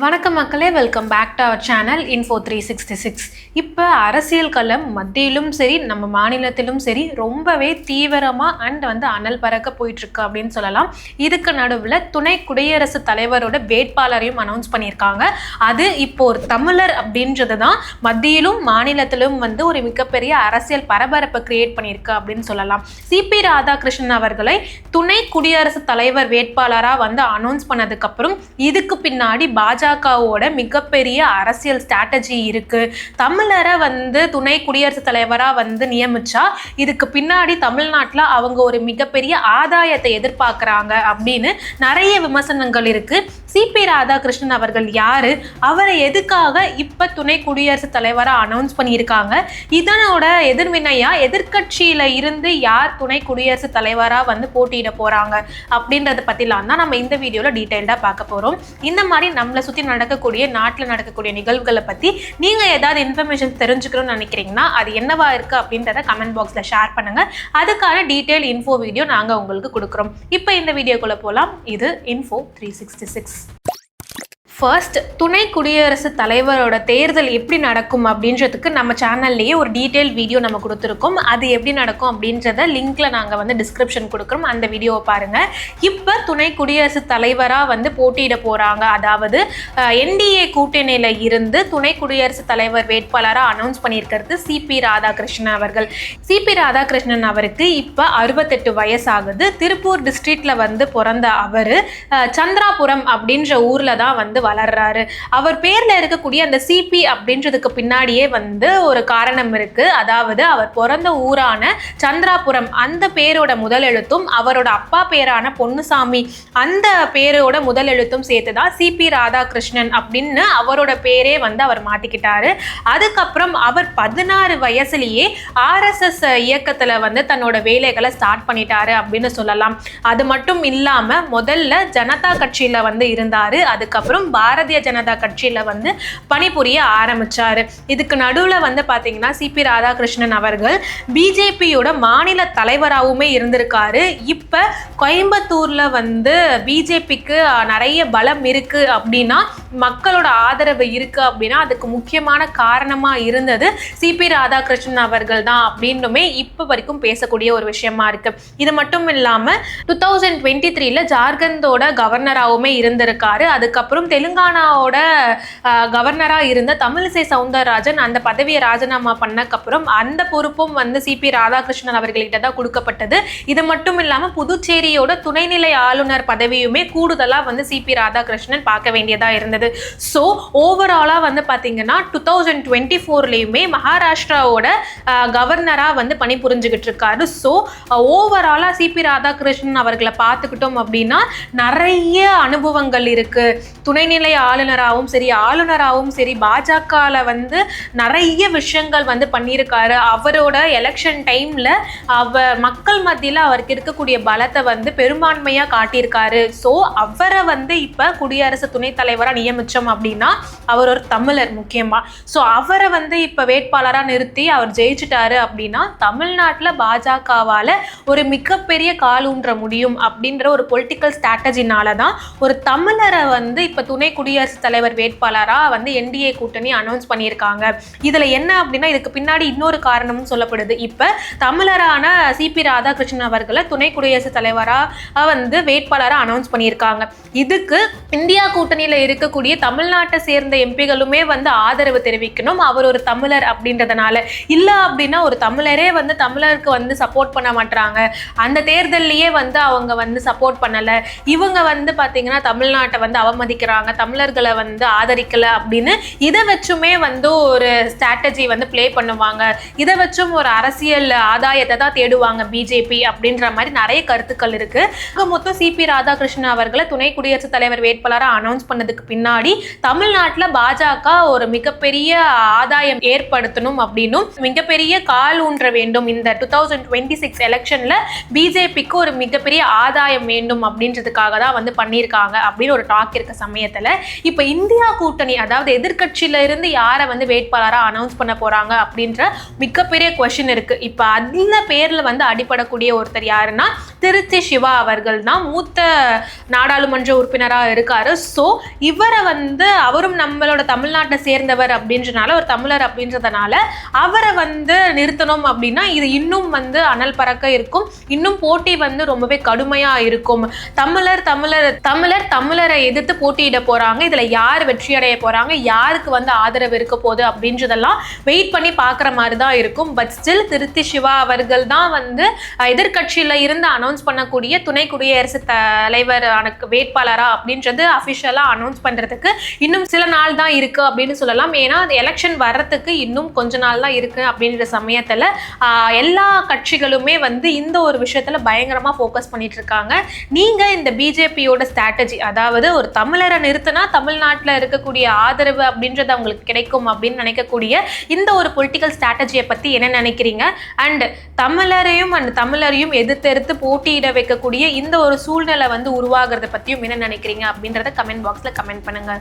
வணக்கம் மக்களே welcome back to our channel info three sixty six இப்போ அரசியல் களம் மத்தியிலும் சரி நம்ம மாநிலத்திலும் சரி ரொம்பவே தீவிரமாக அண்ட் வந்து அனல் பறக்க போயிட்டுருக்கு அப்படின்னு சொல்லலாம். இதுக்கு நடுவில் துணை குடியரசுத் தலைவரோட வேட்பாளரையும் அனௌன்ஸ் பண்ணியிருக்காங்க. அது இப்போ ஒரு தமிழர் அப்படின்றது தான். மத்தியிலும் மாநிலத்திலும் வந்து ஒரு மிகப்பெரிய அரசியல் பரபரப்பை கிரியேட் பண்ணியிருக்கு அப்படின்னு சொல்லலாம். சிபி ராதாகிருஷ்ணன் அவர்களை துணை குடியரசுத் தலைவர் வேட்பாளராக வந்து அனௌன்ஸ் பண்ணதுக்கப்புறம் இதுக்கு பின்னாடி பாஜகவோட மிகப்பெரிய அரசியல் ஸ்ட்ராட்டஜி இருக்கு. தமிழரை வந்து துணை குடியரசுத் தலைவராக வந்து நியமிச்சா இதுக்கு பின்னாடி தமிழ்நாட்டில் அவங்க ஒரு மிகப்பெரிய ஆதாயத்தை எதிர்பார்க்குறாங்க அப்படின்னு நிறைய விமர்சனங்கள் இருக்கு. சிபி ராதாகிருஷ்ணன் அவர்கள் யாரு? அவரை எதுக்காக இப்ப துணை குடியரசுத் தலைவராக அனௌன்ஸ் பண்ணியிருக்காங்க? இதனோட எதிர்வினையா எதிர்க்கட்சியில இருந்து யார் துணை குடியரசுத் தலைவராக வந்து போட்டியிட போறாங்க அப்படின்றத பத்திலாம் தான் நம்ம இந்த வீடியோல டீட்டெயில்டா பார்க்க போறோம். இந்த மாதிரி நம்மளை சுற்றி நடக்கக்கூடிய நாட்டில் நடக்கக்கூடிய நிகழ்வுகளை பத்தி நீங்க ஏதாவது இன்ஃபர்மேஷன் தெரிஞ்சுக்கணும்னு நினைக்கிறீங்கன்னா அது என்னவா இருக்கு அப்படின்றத கமெண்ட் பாக்ஸ்ல ஷேர் பண்ணுங்க. அதுக்கான டீட்டெயில் இன்ஃபோ வீடியோ நாங்க உங்களுக்கு கொடுக்குறோம். இப்போ இந்த வீடியோக்குள்ளே போலாம். இது info three sixty six first துணை குடியரசுத் தலைவரோட தேர்தல் எப்படி நடக்கும் அப்படின்றதுக்கு நம்ம சேனல்லையே ஒரு டீட்டெயில் வீடியோ நம்ம கொடுத்துருக்கோம். அது எப்படி நடக்கும் அப்படின்றத லிங்க்ல நாங்கள் வந்து டிஸ்கிரிப்ஷன் கொடுக்குறோம். அந்த வீடியோவை பாருங்க. இப்போ துணை குடியரசுத் தலைவராக வந்து போட்டியிட போறாங்க. அதாவது என்டிஏ கூட்டணியில் இருந்து துணை குடியரசுத் தலைவர் வேட்பாளராக அனௌன்ஸ் பண்ணியிருக்கிறது சிபி ராதாகிருஷ்ணன் அவர்கள். சிபி ராதாகிருஷ்ணன் அவருக்கு இப்போ அறுபத்தெட்டு வயசாகுது. திருப்பூர் டிஸ்ட்ரிக்ட்ல வந்து பிறந்த அவர் சந்திராபுரம் அப்படின்ற ஊர்ல தான் வந்து வளர்றாரு. அவர் பேர்ல இருக்கக்கூடிய அந்த சிபி அப்படின்றதுக்கு பின்னாடியே வந்து ஒரு காரணம் இருக்கு. அதாவது அவர் பிறந்த ஊரான சந்திராபுரம் அந்த பேரோட முதல் எழுத்தும் அவரோட அப்பா பேரான பொன்னுசாமி அந்த பேரோட முதல் எழுத்தும் சேர்த்து தான் சிபி ராதாகிருஷ்ணன் அப்படின்னு அவரோட பேரே வந்து அவர் மாட்டிக்கிட்டாரு. அதுக்கப்புறம் அவர் பதினாறு வயசுலயே ஆர்எஸ்எஸ் இயக்கத்துல வந்து தன்னோட வேலைகளை ஸ்டார்ட் பண்ணிட்டாரு அப்படின்னு சொல்லலாம். அது மட்டும் இல்லாம முதல்ல ஜனதா கட்சியில வந்து இருந்தாரு. அதுக்கப்புறம் பாரதிய ஜனதா கட்சியில் வந்து பணிபுரிய ஆரம்பித்தார் இதுக்கு நடுவில் வந்து பார்த்தீங்கன்னா சிபி ராதாகிருஷ்ணன் அவர்கள் பிஜேபியோட மாநில தலைவராகவுமே இருந்திருக்காரு. இப்போ கோயம்புத்தூரில் வந்து பிஜேபிக்கு நிறைய பலம் இருக்குது அப்படின்னா மக்களோட ஆதரவு இருக்கு அப்படின்னா அதுக்கு முக்கியமான காரணமாக இருந்தது சிபி ராதாகிருஷ்ணன் அவர்கள் தான் அப்படின்னுமே இப்போ வரைக்கும் பேசக்கூடிய ஒரு விஷயமா இருக்கு. இது மட்டும் இல்லாமல் டூ தௌசண்ட் டுவெண்ட்டி த்ரீல ஜார்க்கண்டோட கவர்னராகவுமே இருந்திருக்காரு. அதுக்கப்புறம் தெலுங்கானாவோட கவர்னராக இருந்த தமிழிசை சவுந்தரராஜன் அந்த பதவியை ராஜினாமா பண்ணக்கப்புறம் அந்த பொறுப்பும் வந்து சிபி ராதாகிருஷ்ணன் அவர்கள்கிட்ட தான் கொடுக்கப்பட்டது. இது மட்டும் இல்லாமல் புதுச்சேரியோட துணைநிலை ஆளுநர் பதவியுமே கூடுதலாக வந்து சிபி ராதாகிருஷ்ணன் பார்க்க வேண்டியதாக இருந்தது. ஸோ ஓவராலாக வந்து பார்த்தீங்கன்னா டூ தௌசண்ட் டுவெண்ட்டி ஃபோர்லேயுமே மகாராஷ்டிராவோட கவர்னராக வந்து பணிபுரிஞ்சுக்கிட்டு இருக்காரு. ஸோ ஓவராலாக சிபி ராதாகிருஷ்ணன் அவர்களை பார்த்துக்கிட்டோம் அப்படின்னா நிறைய அனுபவங்கள் இருக்குது துணை துணைநிலை ஆளுநராகவும் சரி ஆளுநராகவும் சரி பாஜகவில் வந்து நிறைய விஷயங்கள் வந்து பண்ணியிருக்காரு. அவரோட எலெக்ஷன் டைமில் அவ மக்கள் மத்தியில் அவருக்கு இருக்கக்கூடிய பலத்தை வந்து பெரும்பான்மையாக காட்டியிருக்காரு. ஸோ அவரை வந்து இப்போ குடியரசு துணைத் தலைவராக நியமித்தோம் அப்படின்னா அவர் ஒரு தமிழர் முக்கியமாக ஸோ அவரை வந்து இப்போ வேட்பாளராக நிறுத்தி அவர் ஜெயிச்சிட்டாரு அப்படின்னா தமிழ்நாட்டில் பாஜகவால் ஒரு மிகப்பெரிய காலூன்ற முடியும் அப்படின்ற ஒரு பொலிட்டிக்கல் ஸ்ட்ராட்டஜினால தான் ஒரு தமிழரை வந்து இப்போ துணை துணை குடியரசுத் தலைவர் வேட்பாளராக வந்து என்டிஏ கூட்டணி அனௌன்ஸ் பண்ணியிருக்காங்க. இதில் என்ன அப்படின்னா இதுக்கு பின்னாடி இன்னொரு காரணமும் சொல்லப்படுது. இப்போ தமிழரான சிபி ராதாகிருஷ்ணன் அவர்களை துணை குடியரசுத் தலைவராக வந்து வேட்பாளராக அனௌன்ஸ் பண்ணியிருக்காங்க. இதுக்கு இந்தியா கூட்டணியில் இருக்கக்கூடிய தமிழ்நாட்டை சேர்ந்த எம்பிகளுமே வந்து ஆதரவு தெரிவிக்கணும். அவர் ஒரு தமிழர் அப்படின்றதுனால. இல்லை அப்படின்னா ஒரு தமிழரே வந்து தமிழருக்கு வந்து சப்போர்ட் பண்ண மாட்டாங்க அந்த தேர்தல்லையே வந்து அவங்க வந்து சப்போர்ட் பண்ணலை. இவங்க வந்து பார்த்தீங்கன்னா தமிழ்நாட்டை வந்து அவமதிக்கிறாங்க. தமிழர்களை வந்து ஆதரிக்கல அப்படின்னு இதை வச்சுமே வந்து ஒரு ஸ்ட்ராட்டஜி வந்து ப்ளே பண்ணுவாங்க. இதை வச்சும் ஒரு அரசியல் ஆதாயத்தை தான் தேடுவாங்க பிஜேபி அப்படின்ற மாதிரி நிறைய கருத்துக்கள் இருக்கு. ஆக மொத்தம் சிபி ராதாகிருஷ்ணன் அவர்களை துணை குடியரசுத் தலைவர் வேட்பாளராக அனௌன்ஸ் பண்ணதுக்கு பின்னாடி தமிழ்நாட்டில் பாஜக ஒரு மிகப்பெரிய ஆதாயம் ஏற்படுத்தணும் அப்படின்னும் மிகப்பெரிய கால் ஊன்ற வேண்டும். இந்த டூ தௌசண்ட் டுவெண்ட்டி சிக்ஸ் எலெக்ஷனில் பிஜேபிக்கு ஒரு மிகப்பெரிய ஆதாயம் வேண்டும் அப்படின்றதுக்காக தான் வந்து பண்ணியிருக்காங்க அப்படின்னு ஒரு டாக் இருக்க சமயத்தில். இப்போ இந்தியா கூட்டணி அதாவது எதிர்க்கட்சியில இருந்து யாரை வந்து வேட்பாளராக அனௌன்ஸ் பண்ண போறாங்க அப்படின்ற மிகப்பெரிய கொஷின் இருக்கு. இப்போ அதில் பேர்ல வந்து அடிப்படக்கூடிய ஒருத்தர் யாருன்னா திருச்சி சிவா அவர்கள் தான் மூத்த நாடாளுமன்ற உறுப்பினராக இருக்கார். ஸோ இவரை வந்து அவரும் நம்மளோட தமிழ்நாட்டை சேர்ந்தவர் அப்படின்றனால ஒரு தமிழர் அப்படின்றதுனால அவரை வந்து நிறுத்தணும் அப்படின்னா இது இன்னும் வந்து அனல் பறக்க இருக்கும். இன்னும் போட்டி வந்து ரொம்பவே கடுமையாக இருக்கும். தமிழர் தமிழர் தமிழர் தமிழரை எதிர்த்து போட்டியிட போகிறாங்க இதில் யார் வெற்றி அடைய யாருக்கு வந்து ஆதரவு இருக்க போகுது அப்படின்றதெல்லாம் வெயிட் பண்ணி பார்க்குற மாதிரி தான் இருக்கும். பட் ஸ்டில் திருத்தி சிவா அவர்கள் தான் வந்து எதிர்கட்சியில் எதிர்க்கட்சியில இருந்து அனௌன்ஸ் பண்ணக்கூடிய துணை குடியரசுத் தலைவர் வேட்பாளரா அப்படின்றது அஃபிஷியலாக அனௌன்ஸ் பண்றதுக்கு இன்னும் சில நாள் தான் இருக்கு அப்படின்னு சொல்லலாம். ஏன்னா அந்த எலெக்ஷன் வர்றதுக்கு இன்னும் கொஞ்ச நாள் தான் இருக்கு அப்படின்ற சமயத்துல எல்லா கட்சிகளுமே வந்து இந்த ஒரு விஷயத்துல பயங்கரமா ஃபோக்கஸ் பண்ணிட்டு இருக்காங்க. நீங்க இந்த பிஜேபியோட ஸ்ட்ராட்டஜி அதாவது ஒரு தமிழரை நிறுத்தினா தமிழ்நாட்டில் இருக்கக்கூடிய ஆதரவு அப்படின்றது அவங்களுக்கு கிடைக்கும் அப்படின்னு நினைக்கக்கூடிய இந்த ஒரு பொலிட்டிக்கல் ஸ்ட்ராட்டஜியை பத்தி என்ன நினைக்கிறீங்க? அண்ட் தமிழரையும் அண்ட் தமிழரையும் எதிர்த்தெடுத்து போட்டியிட வைக்கக்கூடிய இந்த ஒரு சூழ்நிலை வந்து உருவாகிறத பத்தியும் என்ன நினைக்கிறீங்க அப்படின்றத கமெண்ட் பாக்ஸ்ல கமெண்ட் பண்ணுங்க.